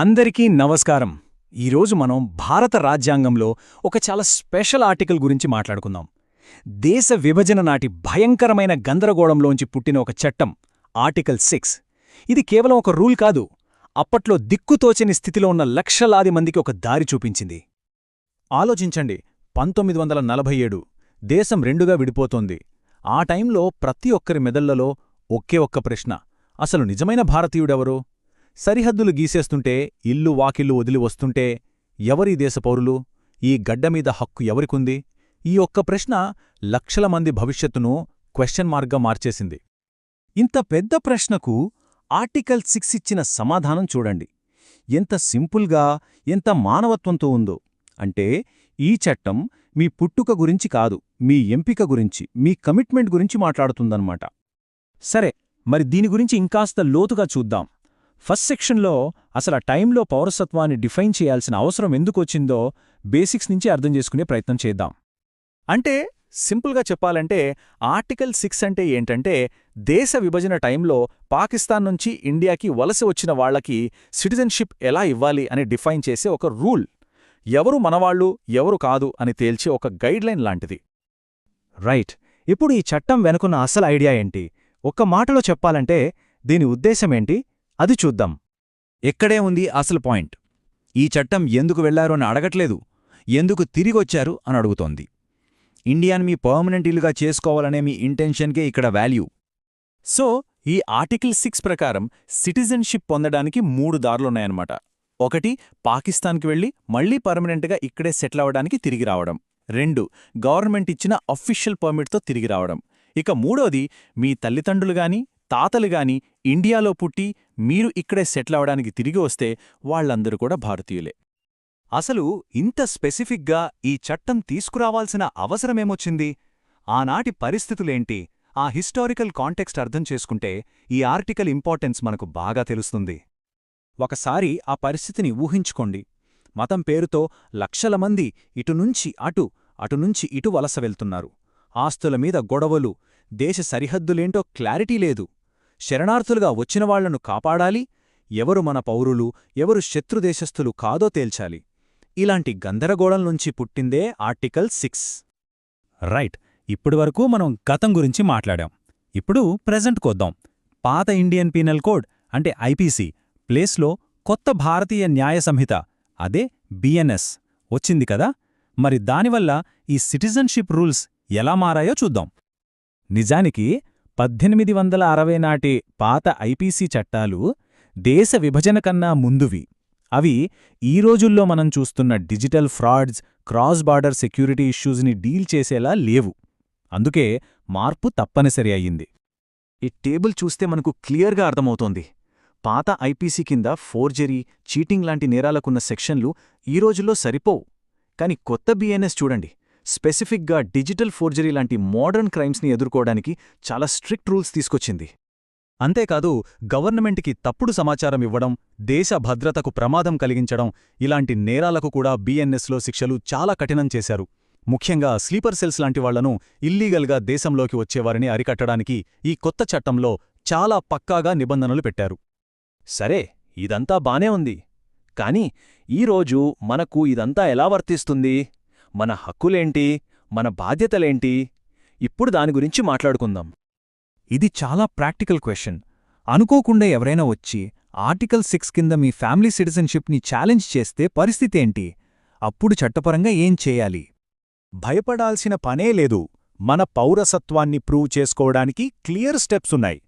అందరికీ నమస్కారం. ఈరోజు మనం భారత రాజ్యాంగంలో ఒక చాలా స్పెషల్ ఆర్టికల్ గురించి మాట్లాడుకుందాం. దేశ విభజన నాటి భయంకరమైన గందరగోళంలోంచి పుట్టిన ఒక చట్టం ఆర్టికల్ సిక్స్. ఇది కేవలం ఒక రూల్ కాదు అప్పట్లో దిక్కుతోచని స్థితిలో ఉన్న లక్షలాది మందికి ఒక దారి చూపించింది. ఆలోచించండి పంతొమ్మిది వందల నలభై ఏడు దేశం రెండుగా విడిపోతోంది. ఆ టైంలో ప్రతి ఒక్కరి మెదళ్ళలో ఒకే ఒక్క ప్రశ్న అసలు నిజమైన భారతీయుడెవరు? సరిహద్దులు గీసేస్తుంటే ఇల్లు వాకిల్లు వదిలి వస్తుంటే ఎవరీ దేశ పౌరులు? ఈ గడ్డమీద హక్కు ఎవరికుంది? ఈ ఒక్క ప్రశ్న లక్షల మంది భవిష్యత్తును క్వశ్చన్ మార్క్గా మార్చేసింది. ఇంత పెద్ద ప్రశ్నకు ఆర్టికల్ సిక్స్ ఇచ్చిన సమాధానం చూడండి. ఎంత సింపుల్గా ఎంత మానవత్వంతో ఉందో. అంటే ఈ చట్టం మీ పుట్టుక గురించి కాదు మీ ఎంపిక గురించి మీ కమిట్మెంట్ గురించి మాట్లాడుతుందన్నమాట. సరే మరి దీని గురించి ఇంకాస్త లోతుగా చూద్దాం. ఫస్ట్ సెక్షన్లో అసలు ఆ టైంలో పౌరసత్వాన్ని డిఫైన్ చేయాల్సిన అవసరం ఎందుకొచ్చిందో బేసిక్స్ నుంచి అర్థం చేసుకునే ప్రయత్నం చేద్దాం. అంటే సింపుల్గా చెప్పాలంటే ఆర్టికల్ సిక్స్ అంటే ఏంటంటే దేశ విభజన టైంలో పాకిస్తాన్ నుంచి ఇండియాకి వలస వచ్చిన వాళ్ళకి సిటిజన్షిప్ ఎలా ఇవ్వాలి అని డిఫైన్ చేసే ఒక రూల్. ఎవరు మనవాళ్ళు ఎవరు కాదు అని తేల్చే ఒక గైడ్లైన్ లాంటిది. రైట్ ఇప్పుడు ఈ చట్టం వెనుకున్న అసలు ఐడియా ఏంటి? ఒక్క మాటలో చెప్పాలంటే దీని ఉద్దేశమేంటి అది చూద్దాం. ఎక్కడే ఉంది అసలు పాయింట్? ఈ చట్టం ఎందుకు వెళ్ళారు అని అడగట్లేదు. ఎందుకు తిరిగొచ్చారు అని అడుగుతోంది. ఇండియాని మీ పర్మనెంట్ ఇల్లుగా చేసుకోవాలనే మీ ఇంటెన్షన్కే ఇక్కడ వాల్యూ. సో ఈ ఆర్టికల్ సిక్స్ ప్రకారం సిటిజన్షిప్ పొందడానికి మూడు దారులున్నాయన్నమాట. ఒకటి పాకిస్తాన్కి వెళ్ళి మళ్ళీ పర్మనెంట్గా ఇక్కడే సెటిల్ అవ్వడానికి తిరిగి రావడం. రెండు గవర్నమెంట్ ఇచ్చిన అఫీషియల్ పర్మిట్తో తిరిగి రావడం. ఇక మూడోది మీ తల్లిదండ్రులు గాని తాతలు గాని ఇండియాలో పుట్టి మీరు ఇక్కడే సెటిల్ అవడానికి తిరిగి వస్తే వాళ్ళందరూ కూడా భారతీయులే. అసలు ఇంత స్పెసిఫిక్గా ఈ చట్టం తీసుకురావాల్సిన అవసరమేమొచ్చింది? ఆనాటి పరిస్థితులేంటి? ఆ హిస్టారికల్ కాంటెక్స్ట్ అర్థం చేసుకుంటే ఈ ఆర్టికల్ ఇంపార్టెన్స్ మనకు బాగా తెలుస్తుంది. ఒకసారి ఆ పరిస్థితిని ఊహించుకోండి. మతం పేరుతో లక్షల మంది ఇటునుంచి అటు అటునుంచి ఇటు వలస వెళ్తున్నారు. ఆస్తుల మీద గొడవలు దేశ సరిహద్దులేంటో క్లారిటీ లేదు. శరణార్థులుగా వచ్చినవాళ్ళను కాపాడాలి ఎవరు మన పౌరులు ఎవరు శత్రుదేశస్థులు కాదో తేల్చాలి. ఇలాంటి గందరగోళం నుంచి పుట్టిందే ఆర్టికల్ సిక్స్. రైట్ ఇప్పటివరకు మనం గతం గురించి మాట్లాడాం. ఇప్పుడు ప్రెజెంట్ కొద్దాం. పాత ఇండియన్ పీనల్ కోడ్ అంటే ఐపీసీ ప్లేస్లో కొత్త భారతీయ న్యాయ సంహిత అదే బిఎన్ఎస్ వచ్చింది కదా? మరి దానివల్ల ఈ సిటిజన్షిప్ రూల్స్ ఎలా మారాయో చూద్దాం. నిజానికి పద్దెనిమిది వందల అరవై నాటి పాత ఐపీసీ చట్టాలు దేశ విభజన కన్నా ముందువి. అవి ఈ రోజుల్లో మనం చూస్తున్న digital frauds cross border security ఇష్యూస్ని deal చేసేలా లేవు. అందుకే మార్పు తప్పనిసరి అయ్యింది. ఈ టేబుల్ చూస్తే మనకు క్లియర్గా అర్థమవుతోంది. పాత ఐపీసీ కింద ఫోర్జరీ చీటింగ్ లాంటి నేరాలకున్న సెక్షన్లు ఈ రోజుల్లో సరిపోవు. కాని కొత్త బిఎన్ఎస్ చూడండి. స్పెసిఫిక్గా డిజిటల్ ఫోర్జరీ లాంటి మోడర్న్ క్రైమ్స్ని ఎదుర్కోవడానికి చాలా స్ట్రిక్ట్ రూల్స్ తీసుకొచ్చింది. అంతేకాదు గవర్నమెంట్కి తప్పుడు సమాచారం ఇవ్వడం దేశ భద్రతకు ప్రమాదం కలిగించడం ఇలాంటి నేరాలకు కూడా బిఎన్ఎస్లో శిక్షలు చాలా కఠినం చేశారు. ముఖ్యంగా స్లీపర్ సెల్స్ లాంటి వాళ్ళను ఇల్లీగల్గా దేశంలోకి వచ్చేవారిని అరికట్టడానికి ఈ కొత్త చట్టంలో చాలా పక్కాగా నిబంధనలు పెట్టారు. సరే ఇదంతా బానే ఉంది. కాని ఈరోజు మనకు ఇదంతా ఎలా వర్తిస్తుంది? మన హక్కులేంటి? మన బాధ్యతలేంటి? ఇప్పుడు దాని గురించి మాట్లాడుకుందాం. ఇది చాలా ప్రాక్టికల్ క్వశ్చన్ అనుకోకుండా ఎవరైనా వచ్చి ఆర్టికల్ సిక్స్ కింద మీ ఫ్యామిలీ సిటిజన్షిప్ని ఛాలెంజ్ చేస్తే పరిస్థితేంటి అప్పుడు చట్టపరంగా ఏం చేయాలి? భయపడాల్సిన పనే లేదు. మన పౌరసత్వాన్ని ప్రూవ్ చేసుకోవడానికి క్లియర్ స్టెప్స్ ఉన్నాయి.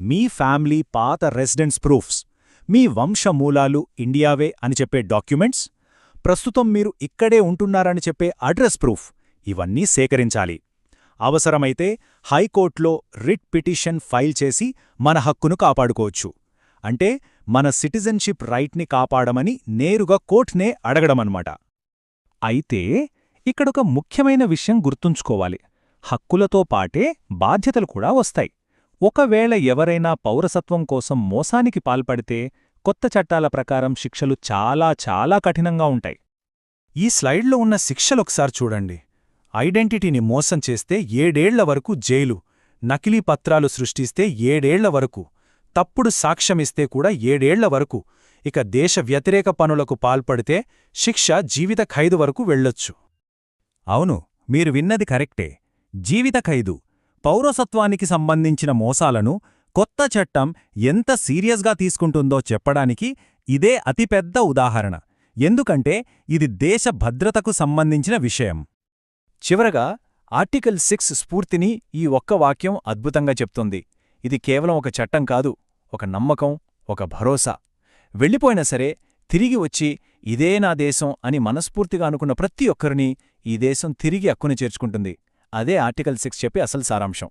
మీ ఫ్యామిలీ పాత రెసిడెన్స్ ప్రూఫ్స్. మీ వంశమూలాలు ఇండియావే అని చెప్పే డాక్యుమెంట్స్. ప్రస్తుతం మీరు ఇక్కడే ఉంటున్నారని చెప్పే అడ్రస్ ప్రూఫ్. ఇవన్నీ సేకరించాలి. అవసరమైతే హైకోర్టులో రిట్ పిటిషన్ ఫైల్ చేసి మన హక్కును కాపాడుకోవచ్చు. అంటే మన సిటిజన్షిప్ రైట్ని కాపాడమని నేరుగా కోర్టునే అడగడమన్నమాట. అయితే ఇక్కడొక ముఖ్యమైన విషయం గుర్తుంచుకోవాలి. హక్కులతో పాటే బాధ్యతలు కూడా వస్తాయి. ఒకవేళ ఎవరైనా పౌరసత్వం కోసం మోసానికి పాల్పడితే కొత్త చట్టాల ప్రకారం శిక్షలు చాలా చాలా కఠినంగా ఉంటాయి. ఈ స్లైడ్లో ఉన్న శిక్షలొకసారి చూడండి. ఐడెంటిటీని మోసం చేస్తే ఏడేళ్ళ వరకు జైలు నకిలీ పత్రాలు సృష్టిస్తే ఏడేళ్ళ వరకు తప్పుడు సాక్ష్యమిస్తే కూడా ఏడేళ్ళ వరకు ఇక దేశ వ్యతిరేక పనులకు పాల్పడితే శిక్ష జీవిత ఖైదు వరకు వెళ్ళొచ్చు. అవును మీరు విన్నది కరెక్టే. జీవిత ఖైదు పౌరసత్వానికి సంబంధించిన మోసాలను కొత్త చట్టం ఎంత సీరియస్గా తీసుకుంటుందో చెప్పడానికి ఇదే అతిపెద్ద ఉదాహరణ. ఎందుకంటే ఇది దేశ భద్రతకు సంబంధించిన విషయం. చివరగా ఆర్టికల్ సిక్స్ స్ఫూర్తిని ఈ ఒక్క వాక్యం అద్భుతంగా చెప్తుంది. ఇది కేవలం ఒక చట్టం కాదు ఒక నమ్మకం ఒక భరోసా. వెళ్ళిపోయినా సరే తిరిగి వచ్చి ఇదే నా దేశం అని మనస్ఫూర్తిగా అనుకున్న ప్రతి ఒక్కరిని ఈ దేశం తిరిగి అక్కుని చేర్చుకుంటుంది. అదే ఆర్టికల్ సిక్స్ చెప్పి అసలు సారాంశం.